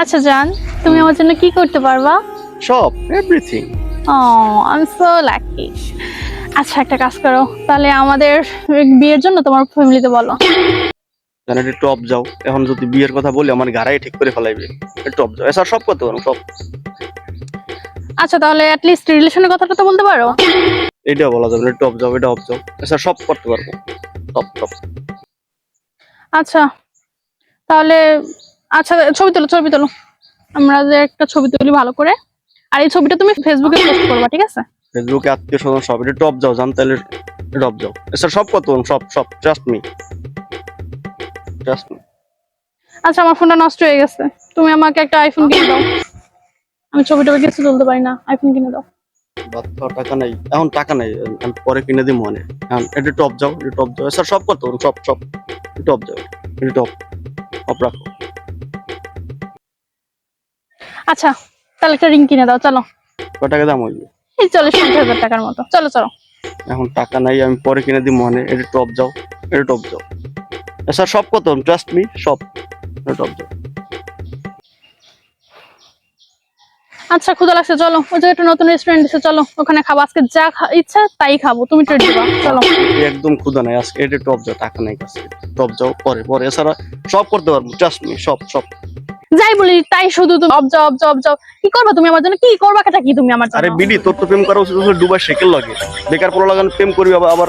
আচ্ছা জান তুমি আমার জন্য কি করতে পারবা? সব everything O I am so lucky আচ্ছা একটা কাজ করো তাহলে আমাদের বিয়ের জন্য তোমার ফ্যামিলিতে বলো। জানেন একটু টপ যাও। এখন যদি বিয়ের কথা বলি আমার গাড়াই ঠিক করে ফেলাইবে। একটু টপ যাও। এছাড়া সব করতে পারো সব। আচ্ছা তাহলে অ্যাট লিস্ট রিলেশনের কথাটা তো বলতে পারো। এটা বলা যাবে না টপ যাও এটা অফ যাও। এছাড়া সব করতে পারব। Top top. আচ্ছা তাহলে আচ্ছা ছবি তোলো ছবি তোলো। আমরা যে একটা ছবি তুলি ভালো করে। আর এই ছবিটা তুমি ফেসবুকে পোস্ট করবা ঠিক আছে? ফেসবুকে আত্মীয় স্বজন সব এটা টপ যাও জান তাহলে টপ যাও এছাড়া সব কত সব সব ট্রাস্ট মি ট্রাস্ট মি আচ্ছা আমার ফোনটা নষ্ট হয়ে গেছে। তুমি আমাকে একটা আইফোন কিনে দাও। আমি ছবি টবি কিছু তুলতে পারি না আইফোন কিনে দাও। বাচ্চা টাকা নাই এখন টাকা নাই আমি পরে কিনে দিই মনে। এখন এটা টপ যাও এটা টপ যাও এছাড়া সব কত সব সব টপ যাও এটা টপ টপ রাখো। আচ্ছা তাহলে একটা রিং কিনে দাও চলো। কত টাকা দাম হইবে? এই চল্লিশ পঞ্চাশ হাজার টাকার মতো। চলো চলো। এখন টাকা নাই আমি পরে কিনে দিই মনে। এটা টপ যাও এটা টপ যাও। এছাড়া সব কত? ট্রাস্ট মি সব। এটা টপ যাও। আচ্ছা ক্ষুদা লাগছে চলো। ওই যে একটা নতুন রেস্টুরেন্ট এসে চলো। ওখানে খাব। আজকে যা ইচ্ছা তাই খাব। তুমি ট্রিট দিবা। চলো। একদম ক্ষুদা নাই। আজকে এটা টপ যাও টাকা নাই কাছে টপ যাও পরে পরে। এছাড়া সব করতে পারব। ট্রাস্ট মি সব সব। যাই বলি তাই শুধু তুমি অবজাও অবজাও অবজাও কি করবা তুমি আমার জন্য? কি করবা কেটা কি তুমি আমার আরে বিডি তোর তো প্রেম করা উচিত ডুবা শেকেল সেকেল লাগে। বেকার পড়া লাগানো প্রেম করবি আবার